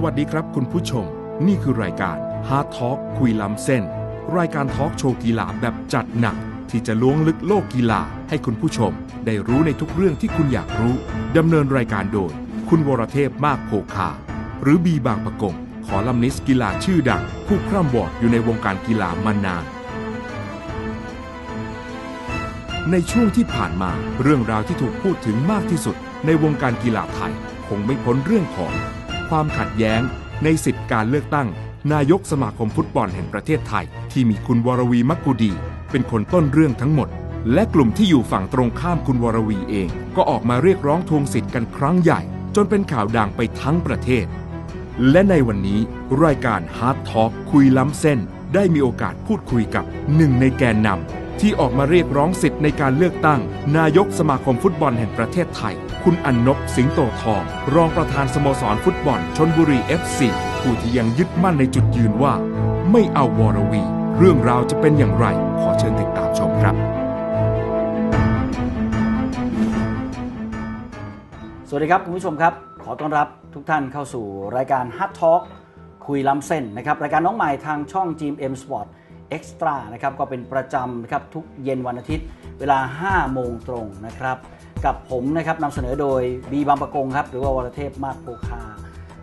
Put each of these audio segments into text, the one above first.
สวัสดีครับคุณผู้ชม นี่คือรายการ Hard Talk คุยล้ำเส้น รายการทอล์กโชว์กีฬาแบบจัดหนัก ที่จะล้วงลึกโลกกีฬา ให้คุณผู้ชม ได้รู้ในทุกเรื่องที่คุณอยากรู้ดำเนินรายการโดย คุณวรเทพมากโภคา หรือบีบางประกงขอลัมนิสกีฬาชื่อดัง ผู้คร่ำวอดอยู่ในวงการกีฬามานานในช่วงที่ผ่านมาเรื่องราวที่ถูกพูดถึงมากที่สุด ในวงการกีฬาไทย คงไม่พ้นเรื่องของ ความขัดแย้ง ในสิทธิการเลือกตั้ง นายกสมาคมฟุตบอลแห่งประเทศไทย ที่มีคุณวรวีมักกุดี เป็นคนต้นเรื่องทั้งหมด และกลุ่มที่อยู่ฝั่งตรงข้ามคุณวรวีเอง ก็ออกมาเรียกร้องทวงสิทธิ์กันครั้งใหญ่ จนเป็นข่าวดังไปทั้งประเทศ และในวันนี้ รายการ Hard Talk คุยล้ำเส้น ได้มีโอกาสพูดคุยกับหนึ่งในแกนนำ ที่ออกมาเรียกร้องสิทธิ์ในการเลือกตั้ง นายกสมาคมฟุตบอลแห่งประเทศไทย คุณอันนบสิงโตทอง รองประธานสโมสรฟุตบอลชนบุรี FC ผู้ที่ยังยึดมั่นในจุดยืนว่า ไม่เอาวรวี เรื่องราวจะเป็นอย่างไร ขอเชิญติดตามชมครับ สวัสดีครับคุณผู้ชมครับ ขอต้อนรับทุกท่านเข้าสู่รายการ Hard Talk คุยล้ำเส้นนะครับรายการน้องใหม่ทางช่อง GM Sport Extra นะครับก็เป็นประจำนะครับทุกเย็นวันอาทิตย์ เวลา 5 โมงตรงนะครับ กับผมนะครับนำเสนอโดยบีบางประกงครับหรือว่าวรเทพมากโพคา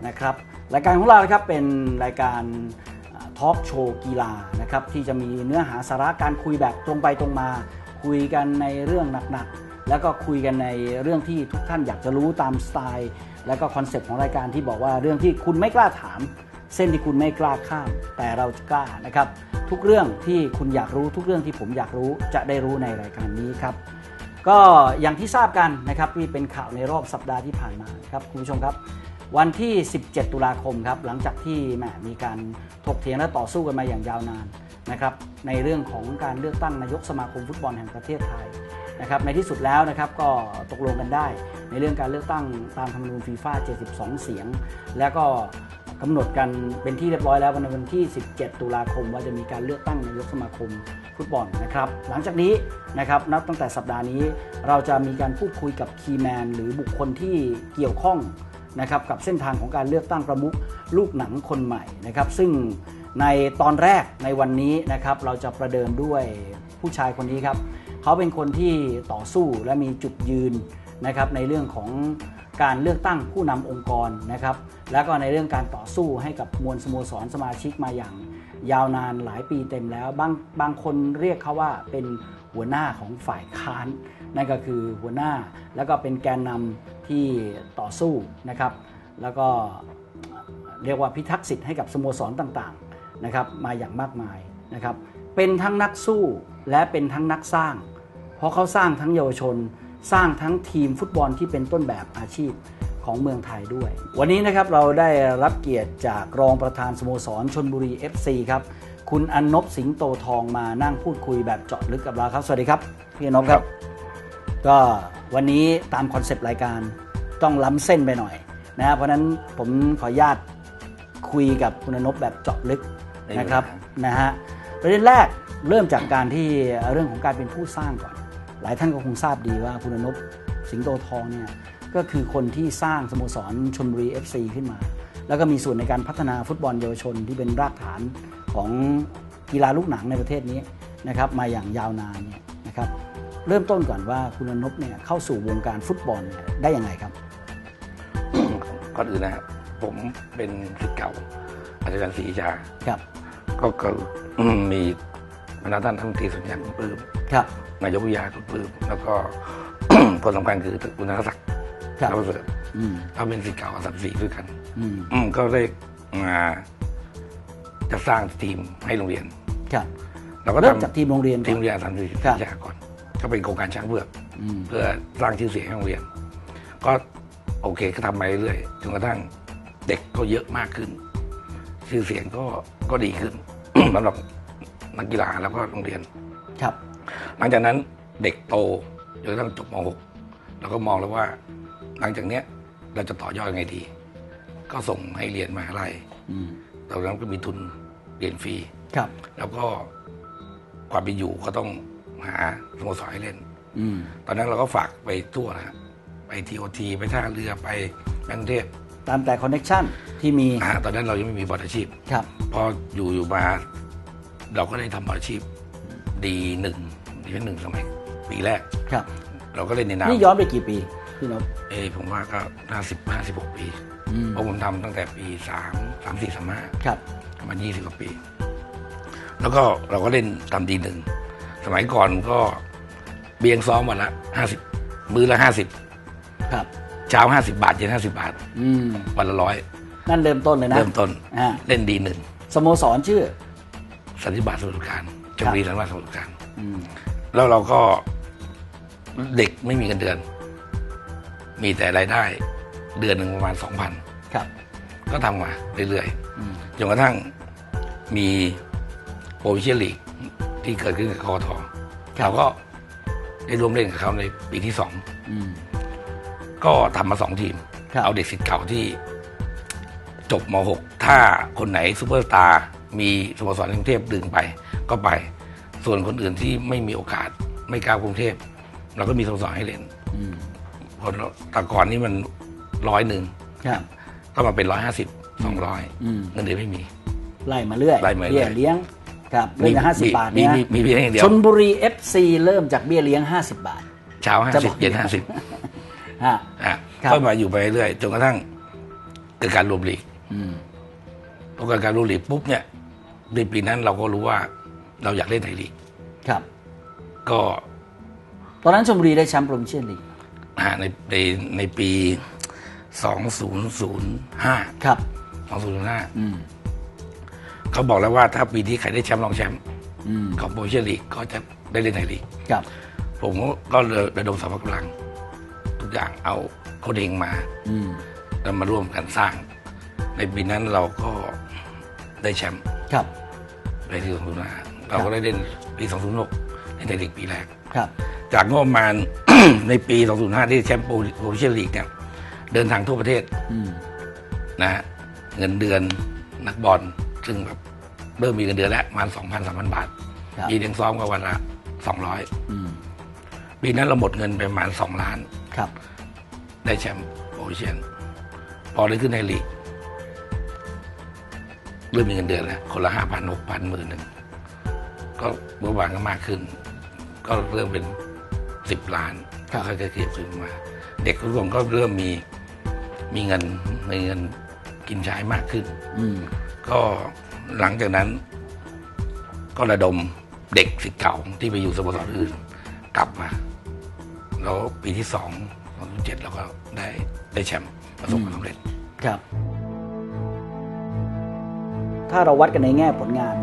นะครับรายการของเรานะครับเป็นรายการทอล์กโชว์กีฬานะครับที่จะมีเนื้อหาสาระการคุยแบบตรงไปตรงมา คุยกันในเรื่องหนักๆ แล้วก็คุยกันในเรื่องที่ทุกท่านอยากจะรู้ตามสไตล์ แล้วก็คอนเซปต์ของรายการที่บอกว่าเรื่องที่คุณไม่กล้าถาม เส้นที่คุณไม่กล้าข้าม แต่เราจะกล้านะครับ ทุกเรื่องที่คุณอยากรู้ทุกเรื่องที่ผมอยากรู้จะได้รู้ในรายการนี้ครับ ก็อย่างที่ทราบกันนะครับที่เป็นข่าวในรอบสัปดาห์ที่ผ่านมาครับคุณผู้ชมครับ วันที่ 17 ตุลาคมครับหลังจากที่แหมมีการถกเถียงและต่อสู้กันมาอย่างยาวนานนะครับในเรื่องของการเลือกตั้งนายกสมาคมฟุตบอลแห่งประเทศไทยนะครับในที่สุดแล้วนะครับก็ตกลงกันได้ ในเรื่องการเลือกตั้งตามธรรมนูญฟีฟ่า72 เสียง แล้วก็ กำหนดกันเป็นที่เรียบร้อยแล้วในวันที่ 17 ตุลาคม ว่าจะมีการเลือกตั้งนายกสมาคมฟุตบอลนะครับหลังจากนี้นะครับนับตั้งแต่สัปดาห์นี้ เราจะมีการพูดคุยกับคีแมนหรือบุคคลที่เกี่ยวข้องนะครับกับเส้นทางของการเลือกตั้งประมุขลูกหนังคนใหม่นะครับซึ่งในตอนแรกในวันนี้นะครับเราจะประเดิมด้วยผู้ชายคนนี้ครับ เขาเป็นคนที่ต่อสู้และมีจุดยืน นะครับในเรื่องของการเลือกตั้งผู้นำองค์กรนะครับแล้วก็ในเรื่องการต่อสู้ให้กับมวลสโมสรสมาชิกมาอย่าง ยาวนานหลายปีเต็มแล้ว บางบางคนเรียกเขาว่าเป็นหัวหน้าของฝ่ายค้านนั่นก็คือหัวหน้าแล้วก็เป็นแกนนำที่ต่อสู้นะครับ แล้วก็เรียกว่าพิทักษ์สิทธิ์ให้กับสโมสรต่างๆนะครับมาอย่างมากมายนะครับเป็นทั้งนักสู้และเป็นทั้งนักสร้าง เพราะเขาสร้างทั้งเยาวชน สร้างทั้งทีมฟุตบอลที่เป็นต้นแบบอาชีพของเมืองไทยด้วย วันนี้นะครับเราได้รับเกียรติจากรองประธานสโมสรชนบุรี FC ครับคุณอนนบสิงโตทองมานั่งพูดคุยแบบเจาะลึกกับเราครับ สวัสดีครับ พี่อนนบครับ ก็วันนี้ตามคอนเซปต์รายการต้องล้ำเส้นไปหน่อยนะเพราะฉะนั้นผมขออนุญาตคุยกับคุณอนบแบบเจาะลึกนะครับนะฮะประเด็นแรกเริ่มจากการที่เรื่องของการเป็นผู้สร้างก่อน หลายท่านก็คงทราบดีว่าคุณอนบสิงโตทองเนี่ยก็คือคนที่สร้างสโมสรชนบุรี FC ขึ้นมา แล้วก็มีส่วนในการพัฒนาฟุตบอลเยาวชนที่เป็นรากฐานของกีฬาลูกหนังในประเทศนี้นะครับมาอย่างยาวนานเนี่ยนะครับเริ่มต้นก่อนว่าคุณอนบเนี่ยเข้าสู่วงการฟุตบอลเนี่ยได้ยังไงครับก่อนอื่นนะครับผมเป็นศิษย์เก่าอาจารย์ศรีชาครับ ก็ก็อืมมีพนักท่านทั้งตรีสุญญาคุณปลื้ม ครับนายกวิทยาคุณปลื้มแล้วก็ คนสำคัญคือคุณนักศักดิ์ครับนักประเสริฐอืมเราเป็นศิษย์เก่าอาสามสีด้วยกัน อืมอืมก็ได้มาจะสร้างทีมให้โรงเรียน ครับเราก็เริ่มทำจากทีมโรงเรียนก่ทีอมนเรียนอาสามสีครับ วิทยาก่อนก็เป็นโครงการช้างเผือก อืม เพื่อสร้างชื่อเสียงให้โรงเรียน ก็โอเคก็ทำไปเรื่อยจนกระทั่งเด็กก็เยอะมากขึ้น ชื่อเสียงก็ก็ดีขึ้น สำหรับนักกีฬาแล้วก็โรงเรียน ครับ หลังจากนั้นเด็กโตจนกระทั่งจบม .6 เราก็มองแล้วว่า หลังจากเนี้ยเราจะต่อยอดยังไงดี ก็ส่งให้เรียนมหาลัยอืมตอนนั้นก็มีทุนเรียนฟรีครับ แล้วก็ความเป็นอยู่ก็ต้องหาสโมสรให้เล่นอืมตอนนั้นเราก็ฝากไปทั่วนะฮะไปทีโอทีไปท่าเรือไปแบงค์เทพตามแต่คอนเน็ชันที่มีอ่าตอนนั้นเรายังไม่มีบอลอาชีพ ครับ พออยู่อยู่มา เราก็ได้ทำบอลอาชีพดีหนึ่ง ดีหนึ่งสมัยปีแรก ครับ เราก็เล่นในน้ำนี่ย้อนไปกี่ปีพี่นพเอยผมว่าก็ห้าสิบห้าสิบหกปีอืมเพราะผมทำตั้งแต่ปีสามสามสี่สามห้าครับประมาณยี่สิบกว่าปี แล้วก็เราก็เล่นทำดีหนึ่งสมัยก่อนก็เบียงซ้อมวันละห้าสิบมือละห้าสิบครับ เช้าห้าสิบาทเย็นห้าสิบาท อืมวันละร้อยนั่นเริ่มต้นเลยนะเริ่มต้นอ่าเล่นดีหนึ่งสโมสรชื่อสันติบาทสมุทรปราการจังหวัดสันติบาทสมุทรปราการ อืม แล้วเราก็เด็กไม่มีเงินเดือน มีแต่รายได้ เดือนหนึ่งประมาณสองพันครับก็ทำมาเรื่อยอืมๆจนกระทั่งมีโปรวิเชียลีกที่เกิดขึ้นกับคอทอเราก็ได้ร่วมเล่นกับเขาในปีที่สองอืมก็ทำมาสองทีมครับเอาเด็กสิทธิ์เก่าที่จบม .6 ถ้าคนไหนซูเปอร์สตาร์มีสโมสรในกรุงเทพดึงไปก็ไป ส่วนคนอื่นที่ไม่มีโอกาสไม่กล้ากรุงเทพเราก็มีสโมสรให้เล่นอืมเพราะแต่ก่อนนี่มันร้อยหนึ่งครับก็มาเป็นร้อยห้าสิบสองร้อยอืมเงินเดือนไม่มี ไล่มาเรื่อยไล่มาเรื่เบี้อยยเลี้ยงครับเรื่องห้าสิบบาทมีเนี่ยมีมีเพียงอย่างเดียวชนบุรี FC เริ่มจากเบี้ยเลี้ยง50บาท เช้าห้าจะบสิอบกเย็นห้าสิบฮะอะครับก็มาอยู่ไปเรื่อยจนกระทั่งเกิดการรวมลีกอืมพอเกิดการรวมลีกปุ๊บเนี่ยในปีนั้นเราก็รู้ว่า เราอยากเล่นไทยลีกครับ ก็ตอนนั้นชลบุรีได้แชมป์โปรวิเชียนลีกอ่าในในในปี 2005 ครับ 2005อืมเขาบอกแล้วว่าถ้าปีนี้ใครได้แชมป์รองแชมป์อืมของโปรวิเชียลีกก็จะได้เล่นไทยลีกครับ ผมก็เลยระดมสรรพกำลัง ทุกอย่างเอาโคดเองมาอืมแล้วมาร่วมกันสร้าง ในปีนั้นเราก็ได้แชมป์ครับในปี2005 เราก็ได้เล่นปี 2006 ในไทยลีกปีแรก ครับ จากงบประมาณ ในปี 2005 ที่แชมป์โปรวิเชียลีกเนี่ย เดินทางทั่วประเทศอืมนะฮะเงินเดือนนักบอลซึ่งแบบเริ่มมีเงินเดือนแล้วประมาณ 2,000 3,000 บาท ครับปีเลี้ยงซ้อมก็วันละ 200 อืมปีนั้นเราหมดเงินไปประมาณ 2 ล้าน ครับ ได้แชมป์โอเชียน พอได้ขึ้นในลีก เริ่มมีเงินเดือนแล้ว คนละห้าพันหกพันหมื่นหนึ่ง ก็เมื่อวานก็มากขึ้น ก็เริ่มเป็นสิบล้านครับค่อยๆเก็บขึ้นมา เด็กทุกคนก็เริ่มมีมีเงินมีเงินกินใช้มากขึ้นอืมก็หลังจากนั้น ก็ระดมเด็กสิทธิ์เก่าที่ไปอยู่สโมสรอื่น กลับมา แล้วปีที่สองสองเจ็ดเราก็ได้ได้แชมป์ประสบความสำเร็จครับ ถ้าเราวัดกันในแง่ผลงาน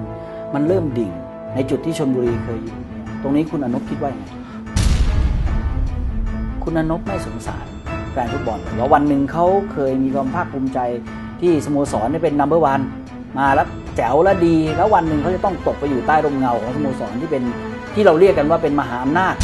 มันเริ่มดิ่ง ในจุดที่ชนบุรีเคยอยู่ตรงนี้คุณอนุคิดว่ายังไงคุณอนุไม่สงสารแฟนฟุตบอลเหรอว่าวันหนึ่งเขาเคยมีความภาคภูมิใจที่สโมสรได้เป็นนัมเบอร์วันมาแล้วแจ๋วและดี แล้ววันหนึ่งเขาจะต้องตกไปอยู่ใต้ร่มเงาของสโมสรที่เป็นที่เราเรียกกันว่าเป็นมหาอำนาจ